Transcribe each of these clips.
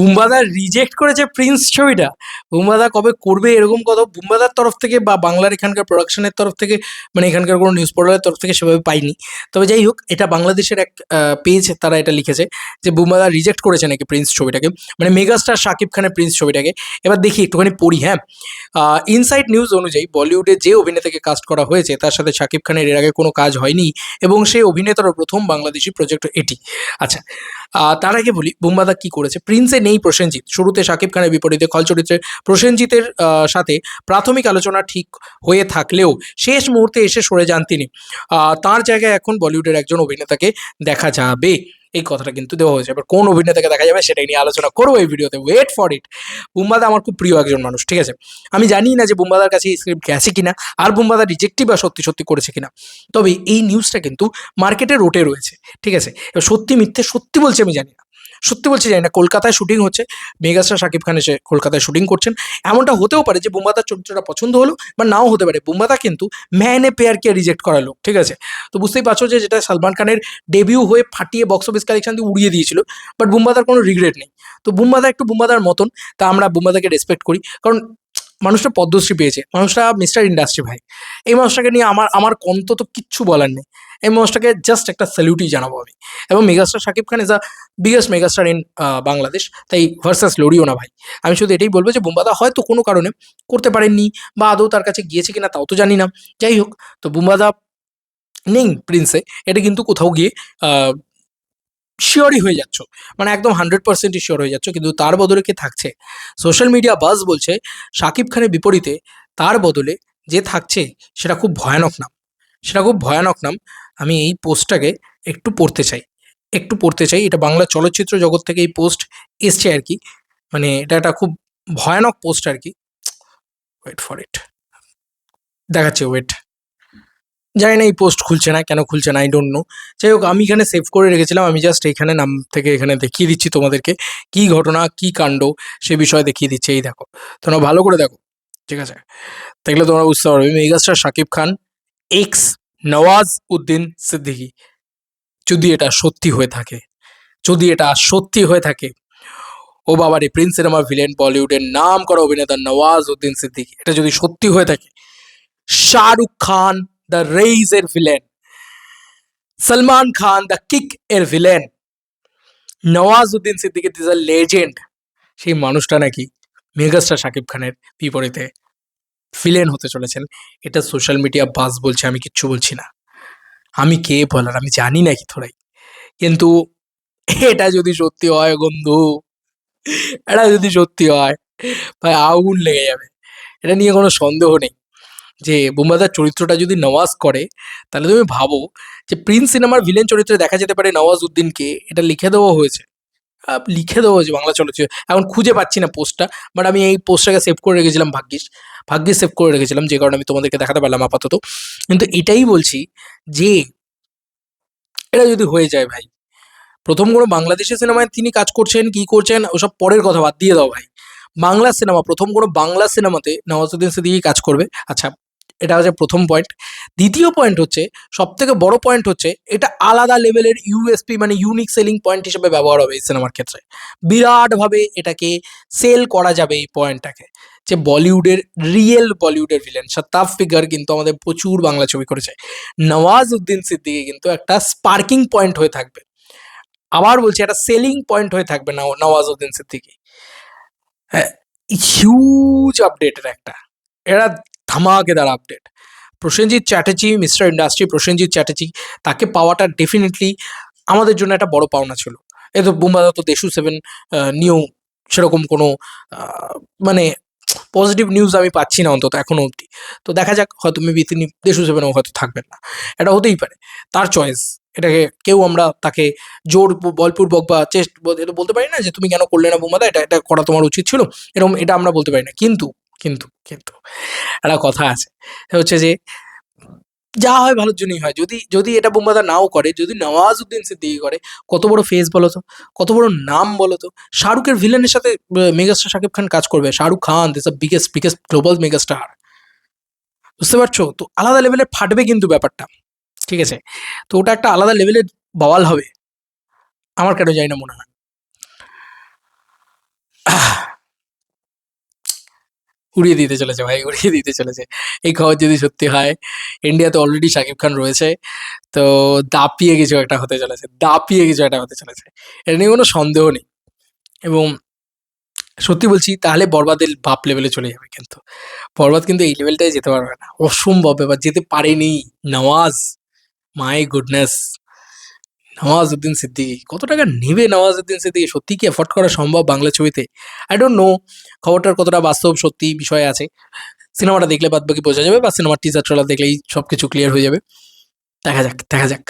বুম্বাদা reject করেছে Prince ছবিটা। বুম্বাদা কবে করবে, এরকম কথা বুম্বাদার তরফ থেকে বা বাংলার এখানকার প্রোডাকশনের তরফ থেকে মানে এখানকার কোনো নিউজ পোর্টালের তরফ থেকে সেভাবে পাইনি। তবে যাই হোক, এটা বাংলাদেশের এক পেজ তারা এটা লিখেছে যে বুম্বাদা রিজেক্ট করেছে নাকি প্রিন্স ছবিটাকে। মানে মেগাস্টার শাকিব খানের প্রিন্স ছবিটাকে। এবার দেখি, একটুখানি পড়ি হ্যাঁ? ইনসাইড নিউজ অনুযায়ী বলিউডে যে অভিনেতাকে কাস্ট করা হয়েছে, তার সাথে শাকিব খানের এর আগে কোনো কাজ হয়নি, এবং সেই অভিনেতারও প্রথম বাংলাদেশি প্রজেক্ট এটি। আচ্ছা তার আগে বলি, বুম্বাদা কি করেছে? প্রিন্সে নেই প্রসেনজিৎ। শুরুতে সাকিব খানের বিপরীতে খল চরিত্রে প্রসেনজিতের সাথে প্রাথমিক আলোচনা ঠিক হয়ে থাকলেও শেষ মুহূর্তে এসে সরে যান তিনি। তার জায়গায় এখন বলিউডের একজন অভিনেতাকে দেখা যাবে। এই কথাটা কিন্তু দেওয়া হয়েছে। এবার কোন অভিনেতাকে দেখা যাবে সেটাই নিয়ে আলোচনা করব এই ভিডিওতে। ওয়েট ফর ইট বুম্বাদা আমার খুব প্রিয় একজন মানুষ, ঠিক আছে? আমি জানি না যে বুম্বাদার কাছে স্ক্রিপ্ট গেছে কিনা, আর বুম্বাদা রিজেক্টই বা সত্যি সত্যি করেছে কিনা। তবে এই নিউজটা কিন্তু মার্কেটে রোটে রয়েছে, ঠিক আছে? এবার সত্যি মিথ্যে সত্যি বলছে আমি জানি না। সত্যি বলছি জানি না, কলকাতায় শুটিং হচ্ছে, মেগাস্টার শাকিব খান এসে কলকাতায় শুটিং করছেন। এমনটা হতেও পারে যে বোম্বাদার চরিত্রটা পছন্দ হলো, বা নাও হতে পারে। বোম্বাদা কিন্তু ম্যান ম্যানে পেয়ারকে রিজেক্ট করা লোক ঠিক আছে? তো বুঝতেই পারছ যে যেটা সালমান খানের ডেবিউ হয়ে ফাটিয়ে বক্স অফিস কালেকশন দিয়ে উড়িয়ে দিয়েছিল বাট বুম্বাদার কোনো রিগ্রেট নেই। তো বুম্বাদা একটু বুম্বাদার মতন, তা আমরা বুম্বাদাকে রেসপেক্ট করি। কারণ মানুষটা পদ্মশ্রী পেয়েছে। মানুষটা মিস্টার ইন্ডাস্ট্রি ভাই। এই মানুষটাকে নিয়ে আমার আমার অন্তত কিচ্ছু বলার নেই। এই মানুষটাকে জাস্ট একটা স্যালিউটই জানাব আমি। এবং megastar Shakib Khan is a biggest megastar in Bangladesh. তাই ভার্সাস লড়িও না ভাই। আমি শুধু এটাই বলব যে বুম্বাদা হয়তো কোনো কারণে করতে পারেননি বা আদৌ তার কাছে গিয়েছে কিনা তাও তো জানি না। যাই হোক, তো বুম্বাদা নেই প্রিন্সে এটা কিন্তু কোথাও গিয়ে শিওরই হয়ে যাচ্ছ। মানে একদম হান্ড্রেড পার্সেন্টই শিওর হয়ে যাচ্ছ, কিন্তু তার বদলে কে থাকছে? সোশ্যাল মিডিয়া বাস বলছে শাকিব খানের বিপরীতে তার বদলে যে থাকছে, সেটা খুব ভয়ানক নাম। সেটা খুব ভয়ানক নাম। আমি এই পোস্টটাকে একটু পড়তে চাই। একটু পড়তে চাই। এটা বাংলা চলচ্চিত্র জগৎ থেকে এই পোস্ট এসছে আর কি। মানে এটা একটা খুব ভয়ানক পোস্ট আর কি। ওয়েট ফর ইট দেখাচ্ছে ওয়েট জানি না এই পোস্ট খুলছে না, কেন খুলছে না আই ডোন্ট নো যাই হোক, আমি এখানে সেভ করে রেখেছিলাম, আমি জাস্ট এখানে নাম থেকে এখানে দেখিয়ে দিচ্ছি তোমাদেরকে কি ঘটনা, কি কাণ্ড সে বিষয়ে দেখিয়ে দিচ্ছে। এই দেখো, তোমরা ভালো করে দেখো, ঠিক আছে? দেখলে তোমরা বুঝতে পারবে। Megastar Shakib Khan x Nawaz Uddin Siddiqui. যদি এটা সত্যি হয়ে থাকে, যদি এটা সত্যি হয়ে থাকে, ও বাবারে প্রিন্স সিনেমা ভিলেন বলিউডের নাম করা অভিনেতা নওয়াজ উদ্দিন সিদ্দিকি। এটা যদি সত্যি হয়ে থাকে, শাহরুখ খান দ্য রেইজ এর villain Salman Khan the kick এর villain Nawaz Uddin Siddiqui is a legend সেই মানুষটা নাকি মেগাস্টার শাকিব খানের বিপরীতে ভিলেন হতে চলেছেন। এটা সোশ্যাল মিডিয়া বাস বলছে, আমি কিচ্ছু বলছি না। আমি কে বলার, আমি জানি না কি থোড়াই। কিন্তু এটা যদি সত্যি হয় বন্ধু, এটা যদি সত্যি হয়, ভাই আগুন লেগে যাবে। এটা নিয়ে কোনো সন্দেহ নেই। যে বুম্বাদার চরিত্রটা যদি নওয়াজ করে, তাহলে তুমি ভাবো যে প্রিন্স সিনেমার ভিলেন চরিত্রে দেখা যেতে পারে নওয়াজ উদ্দিনকে এটা লিখে দেওয়া হয়েছে। লিখে দেওয়া হয়েছে বাংলা চলচ্চিত্র। এখন খুঁজে পাচ্ছি না পোস্টটা বাট আমি এই পোস্টটাকে সেভ করে রেখেছিলাম ভাগ্যিস। ভাগ্যিস সেভ করে রেখেছিলাম, যে কারণে আমি তোমাদেরকে দেখাতে পারলাম আপাতত। কিন্তু এটাই বলছি যে, এটা যদি হয়ে যায় ভাই, প্রথম কোনো বাংলাদেশি সিনেমায় তিনি কাজ করছেন, কি করছেন, ওসব পরের কথা বাদ দিয়ে দাও ভাই। বাংলা সিনেমা, প্রথম কোনো বাংলা সিনেমাতে নওয়াজুদ্দিন সিদ্দিকী কাজ করবে। আচ্ছা এটা হচ্ছে প্রথম পয়েন্ট দ্বিতীয় পয়েন্ট হচ্ছে সব থেকে বড় পয়েন্ট হচ্ছে, এটা আলাদা লেভেলের ইউএসপি মানে ইউনিক সেলিং পয়েন্ট হিসেবে ব্যবহার হবে এই সিনেমার ক্ষেত্রে। বিরাটভাবে এটাকে সেল করা যাবে এই পয়েন্টটাকে যে বলিউডের রিয়েল বলিউডের ভিলেন সত্তাফ ফিগার কিন্তু আমাদের প্রচুর বাংলা ছবি করেছে। নওয়াজ উদ্দিন সিদ্দিকী কিন্তু একটা স্পার্কিং পয়েন্ট হয়ে থাকবে। আবার বলছি, একটা সেলিং পয়েন্ট হয়ে থাকবে নও- নওয়াজউদ্দিন সিদ্দিকী। হ্যাঁ হিউজ আপডেটের একটা। এরা ধামাকেদার update Prosenjit Chatterjee, mister industry, Prosenjit Chatterjee, তাকে পাওয়াটা ডেফিনেটলি আমাদের জন্য একটা বড় পাওনা ছিল। এ তো বুম্বাদা তো দেশু সেভেন নিয়েও সেরকম কোনো মানে পজিটিভ নিউজ আমি পাচ্ছি না অন্তত এখনও অবধি। তো দেখা যাক, হয়তো মেবি তিনি দেশু সেভেনও হয়তো থাকবেন না। এটা হতেই পারে। তার চয়েস এটাকে কেউ আমরা তাকে জোর বলপূর্বক বা এটা বলতে পারি না যে তুমি কেন করলে না বোমাদা এটা এটা করা তোমার উচিত ছিল, এরকম এটা আমরা বলতে পারি না। কিন্তু কিন্তু কিন্তু একটা কথা আছে। হচ্ছে যে, যা হয় ভালোর জন্যই হয়। যদি যদি এটা বোম্বাদা নাও করে, যদি নওয়াজউদ্দিন সিদ্দিকি করে, কত বড় ফেস বলো তো, কত বড় নাম বলো তো, শাহরুখের ভিলেনের সাথে মেগাস্টার শাকিব খান কাজ করবে। Shahrukh Khan this biggest biggest global megastar বুঝতে পারছ? তো আলাদা লেভেলে ফাটবে কিন্তু ব্যাপারটা। ঠিক আছে? তো ওটা একটা আলাদা লেভেলের বাওয়াল হবে। আমার কেন জানি না মনে হয়। উড়িয়ে দিতে চলেছে ভাই, উড়িয়ে দিতে চলেছে। এই খবর যদি সত্যি হয় ইন্ডিয়াতে অলরেডি শাকিব খান রয়েছে, তো দাপিয়ে কিছু একটা হতে চলেছে, দাপিয়ে কিছু একটা হতে চলেছে। এটা নিয়ে কোনো সন্দেহ নেই। এবং সত্যি বলছি, তাহলে বরবাদের বাপ লেভেলে চলে যাবে কিন্তু। বরবাদ কিন্তু এই লেভেলটাই যেতে পারবে না। অসম্ভব ব্যাপার, যেতে পারেনি। Nawaz my goodness Nawazuddin Siddiqui. কত টাকা নেবে নওয়াজউদ্দিন সিদ্দিকী? সত্যি কি এফোর্ড করা সম্ভব বাংলা ছবিতে? আই ডোন্ট নো খবরটার কতটা বাস্তব, সত্যি বিষয় আছে। সিনেমাটা দেখলে বাদ বাকি বোঝা যাবে বা সিনেমার টিজার ট্রেলার দেখলেই সব কিছু ক্লিয়ার হয়ে যাবে। দেখা যাক দেখা যাক।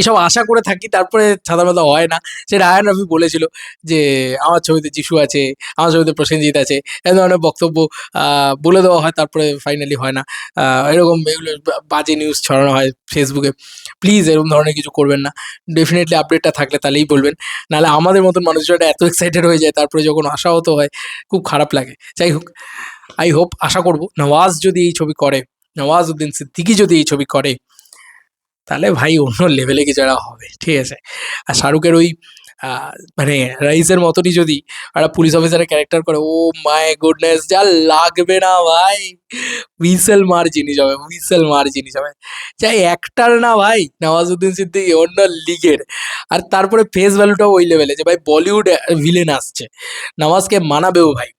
এসব আশা করে থাকি, তারপরে সাধারণত হয় না। সেটা আয়ন রফি বলেছিল যে, আমার ছবিতে যিশু আছে, আমার ছবিতে প্রসেনজিৎ আছে। এ ধরনের বক্তব্য বলে দেওয়া হয়, তারপরে ফাইনালি হয় না। এরকম এগুলো বাজে নিউজ ছড়ানো হয় ফেসবুকে প্লিজ এরকম ধরনের কিছু করবেন না। ডেফিনেটলি আপডেটটা থাকলে তাহলেই বলবেন। নাহলে আমাদের মতন মানুষজনটা এত এক্সাইটেড হয়ে যায়, তারপরে যখন আশাহত হয়, খুব খারাপ লাগে। যাই হোক আই হোপ আশা করব, নওয়াজ যদি এই ছবি করে নওয়াজ উদ্দিন সিদ্দিকি যদি এই ছবি করে তাহলে ভাই অন্য লেভেলে কিছু একটা হবে, ঠিক আছে? আর শাহরুখের ওই মানে রাইসের মতনই যদি একটা পুলিশ অফিসারের ক্যারেক্টার করে, ও মাই গুডনেস যা লাগবে না ভাই। হুইসেল মার জিনিস হবে, হুইসেল মার জিনিস হবে। যাই একটার না ভাই, নওয়াজুদ্দিন সিদ্দিকী, অন্য লিগের। আর তারপরে ফেস ভ্যালুটাও ওই লেভেলে যে ভাই বলিউড ভিলেন আসছে। নওয়াজকে মানাবেও ভাই।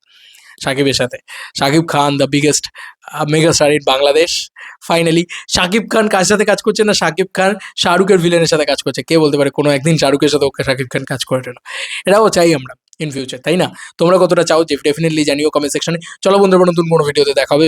সাকিবের সাথে। Shakib Khan the biggest mega star in Bangladesh. Finally Shakib Khan কার সাথে কাজ করছে না সাকিব খান শাহরুখের ভিলেনের সাথে কাজ করছে? কে বলতে পারে? কোনো একদিন শাহরুখের সাথে ওকে সাকিব খান কাজ করে না। এটাও চাই আমরা ইন ফিউচার তাই না? তোমরা কতটা চাও যে ডেফিনেটলি জানিও কমেন্ট সেকশনে চলো বন্ধুরা, নতুন কোনো ভিডিওতে দেখাবে